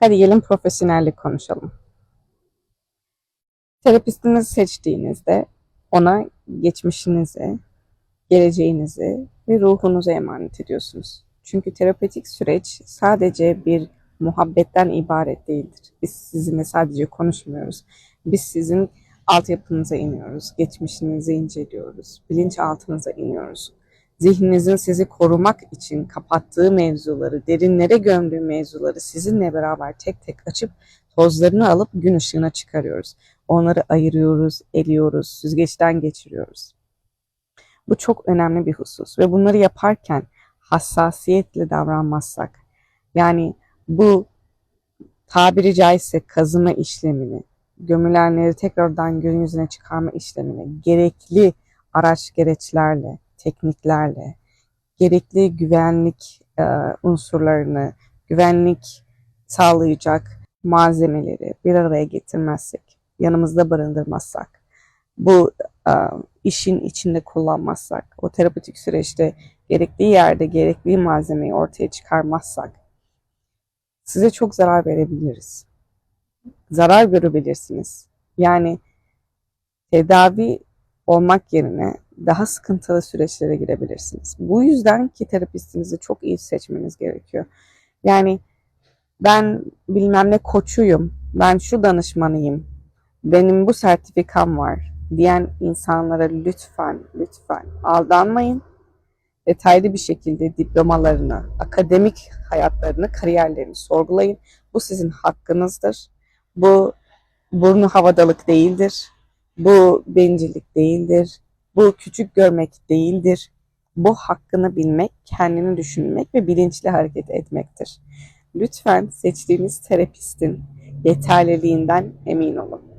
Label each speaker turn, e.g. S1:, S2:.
S1: Hadi gelin profesyonellik konuşalım. Terapistinizi seçtiğinizde ona geçmişinizi, geleceğinizi ve ruhunuzu emanet ediyorsunuz. Çünkü terapötik süreç sadece bir muhabbetten ibaret değildir. Biz sizinle sadece konuşmuyoruz. Biz sizin altyapınıza iniyoruz, geçmişinizi inceliyoruz, bilinçaltınıza iniyoruz. Zihninizin sizi korumak için kapattığı mevzuları, derinlere gömdüğü mevzuları sizinle beraber tek tek açıp tozlarını alıp gün ışığına çıkarıyoruz. Onları ayırıyoruz, eliyoruz, süzgeçten geçiriyoruz. Bu çok önemli bir husus ve bunları yaparken hassasiyetle davranmazsak, yani bu tabiri caizse kazıma işlemini, gömülenleri tekrardan gün yüzüne çıkarma işlemini gerekli araç gereçlerle, tekniklerle, gerekli güvenlik e, unsurlarını, güvenlik sağlayacak malzemeleri bir araya getirmezsek, yanımızda barındırmazsak, bu e, işin içinde kullanmazsak, o terapötik süreçte gerektiği yerde gerekli malzemeyi ortaya çıkarmazsak, size çok zarar verebiliriz. Zarar görebilirsiniz. Yani tedavi olmak yerine daha sıkıntılı süreçlere girebilirsiniz. Bu yüzden ki terapistinizi çok iyi seçmeniz gerekiyor. Yani ben bilmem ne koçuyum, ben şu danışmanıyım, benim bu sertifikam var diyen insanlara lütfen lütfen aldanmayın. Detaylı bir şekilde diplomalarını, akademik hayatlarını, kariyerlerini sorgulayın. Bu sizin hakkınızdır. Bu burnu havadalık değildir. Bu bencillik değildir. Bu küçük görmek değildir. Bu hakkını bilmek, kendini düşünmek ve bilinçli hareket etmektir. Lütfen seçtiğiniz terapistin yeterliliğinden emin olun.